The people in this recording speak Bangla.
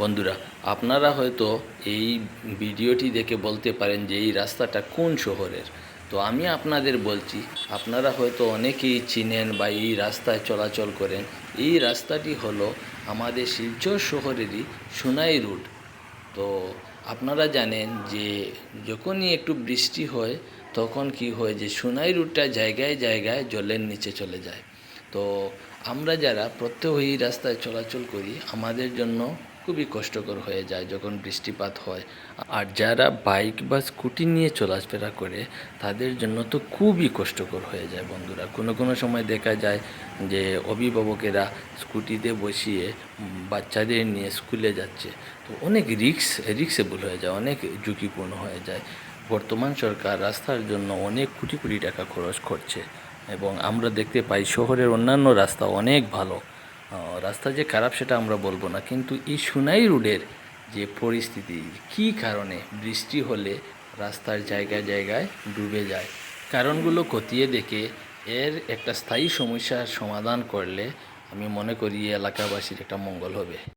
বন্ধুরা, আপনারা হয়তো এই ভিডিওটি দেখে বলতে পারেন যে এই রাস্তাটা কোন শহরের। তো আমি আপনাদের বলছি, আপনারা হয়তো অনেকেই চিনেন বা এই রাস্তায় চলাচল করেন, এই রাস্তাটি হলো আমাদের শিলচর শহরেরই সোনাই রুট তো আপনারা জানেন যে যখনই একটু বৃষ্টি হয়, তখন কি হয় যে সোনাই রুটটা জায়গায় জায়গায় জলের নিচে চলে যায়। তো আমরা যারা প্রত্যহ এই রাস্তায় চলাচল করি, আমাদের জন্য খুবই কষ্টকর হয়ে যায় যখন বৃষ্টিপাত হয়। আর যারা বাইক বা স্কুটি নিয়ে চলাফেরা করে, তাদের জন্য তো খুবই কষ্টকর হয়ে যায় বন্ধুরা। কোনো কোনো সময় দেখা যায় যে অভিভাবকেরা স্কুটিতে বসিয়ে বাচ্চাদের নিয়ে স্কুলে যাচ্ছে। তো অনেক রিক্স, রিক্সেবল হয়ে যায়, অনেক ঝুঁকিপূর্ণ হয়ে যায়। বর্তমান সরকার রাস্তার জন্য অনেক কোটি কোটি টাকা খরচ করছে এবং আমরা দেখতে পাই শহরের অন্যান্য রাস্তা অনেক ভালো। রাস্তা যে খারাপ সেটা আমরা বলব না, কিন্তু এই সুনাই রোডের যে পরিস্থিতি, কি কারণে বৃষ্টি হলে রাস্তার জায়গায় জায়গায় ডুবে যায়, কারণগুলো খতিয়ে দেখে এর একটা স্থায়ী সমস্যার সমাধান করলে আমি মনে করি এলাকাবাসীর একটা মঙ্গল হবে।